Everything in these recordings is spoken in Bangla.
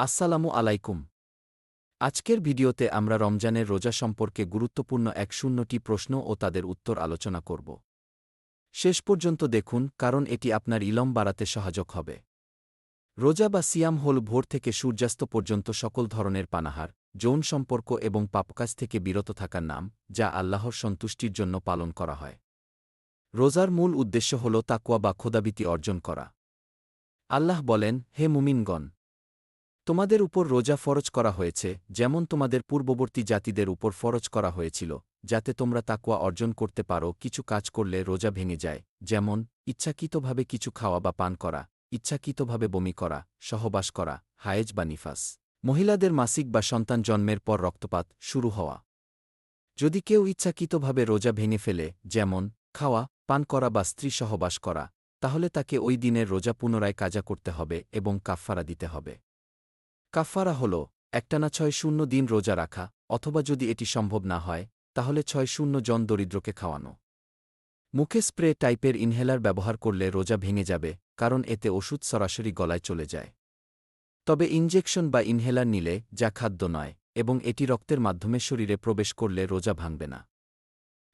আসসালামু আলাইকুম। আজকের ভিডিওতে আমরা রমজানের রোজা সম্পর্কে গুরুত্বপূর্ণ এক শূন্যটি প্রশ্ন ও তাদের উত্তর আলোচনা করব। শেষ পর্যন্ত দেখুন, কারণ এটি আপনার ইলম বাড়াতে সহায়ক হবে। রোজা বা সিয়াম হল ভোর থেকে সূর্যাস্ত পর্যন্ত সকল ধরনের পানাহার, যৌন সম্পর্ক এবং পাপকাজ থেকে বিরত থাকার নাম, যা আল্লাহর সন্তুষ্টির জন্য পালন করা হয়। রোজার মূল উদ্দেশ্য হল তাকুয়া বা খোদাবিতি অর্জন করা। আল্লাহ বলেন, হে মুমিনগণ তোমাদের উপর রোজা ফরজ করা হয়েছে, যেমন তোমাদের পূর্ববর্তী জাতিদের উপর ফরজ করা হয়েছিল, যাতে তোমরা তাকুয়া অর্জন করতে পারো, কিছু কাজ করলে রোজা ভেঙে যায়, যেমন, ইচ্ছাকৃতভাবে কিছু খাওয়া বা পান করা, ইচ্ছাকৃতভাবে বমি করা, সহবাস করা, হায়েজ বা নিফাস। মহিলাদের মাসিক বা সন্তান জন্মের পর রক্তপাত শুরু হওয়া। যদি কেউ ইচ্ছাকৃতভাবে রোজা ভেঙে ফেলে, যেমন, খাওয়া, পান করা বা স্ত্রী সহবাস করা, তাহলে তাকে ওই দিনের রোজা পুনরায় কাজা করতে হবে এবং কাফফারা দিতে হবে। কাফফারা হল, একটানা ছয় শূন্য দিন রোজা রাখা, অথবা যদি এটি সম্ভব না হয়, তাহলে ছয় শূন্য জন দরিদ্রকে খাওয়ানো। মুখে স্প্রে টাইপের ইনহেলার ব্যবহার করলে রোজা ভেঙে যাবে, কারণ এতে ওষুধ সরাসরি গলায় চলে যায়। তবে ইনজেকশন বা ইনহেলার নিলে যা খাদ্য নয়, এবং এটি রক্তের মাধ্যমে শরীরে প্রবেশ করলে রোজা ভাঙবে না।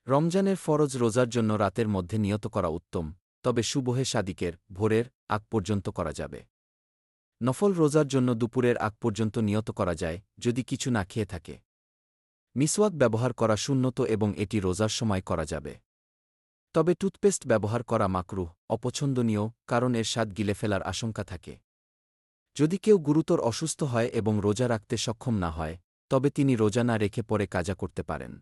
রমজানের ফরজ রোজার জন্য রাতের মধ্যে নিয়ত করা উত্তম, তবে সুবহে সাদিকের, ভোরের, আগ পর্যন্ত করা যাবে। নফল রোজার জন্য দুপুরের আগ পর্যন্ত নিয়ত করা যায়, যদি কিছু না খেয়ে থাকে। মিসওয়াক ব্যবহার করা শূন্যত এবং এটি রোজার সময় করা যাবে। তবে টুথপেস্ট ব্যবহার করা মাকরুহ, অপছন্দনীয়, কারণ এর স্বাদ গিলে ফেলার আশঙ্কা থাকে। যদি কেউ গুরুতর অসুস্থ হয় এবং রোজা রাখতে সক্ষম না হয়, তবে তিনি রোজা না রেখে পরে কাজা করতে পারেন।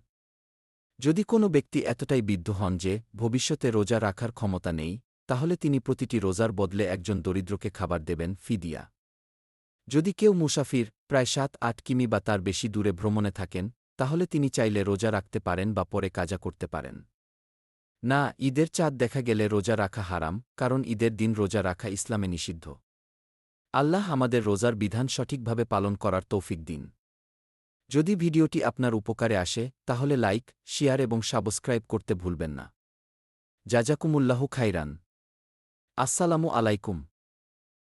যদি কোনো ব্যক্তি এতটাই বিদ্ধ হন যে, ভবিষ্যতে রোজা রাখার ক্ষমতা নেই তাহলে তিনি প্রতিটি রোজার বদলে একজন দরিদ্রকে খাবার দেবেন, ফিদিয়া। যদি কেউ মুসাফির, প্রায় সাত আট কিমি বা তার বেশি দূরে ভ্রমণে থাকেন, তাহলে তিনি চাইলে রোজা রাখতে পারেন বা পরে কাজা করতে পারেন। না, ঈদের চাঁদ দেখা গেলে রোজা রাখা হারাম, কারণ ঈদের দিন রোজা রাখা ইসলামে নিষিদ্ধ। আল্লাহ আমাদের রোজার বিধান সঠিকভাবে পালন করার তৌফিক দিন। যদি ভিডিওটি আপনার উপকারে আসে, তাহলে লাইক, শেয়ার এবং সাবস্ক্রাইব করতে ভুলবেন না। জাজাকুমুল্লাহু খাইরান আসসালামু আলাইকুম।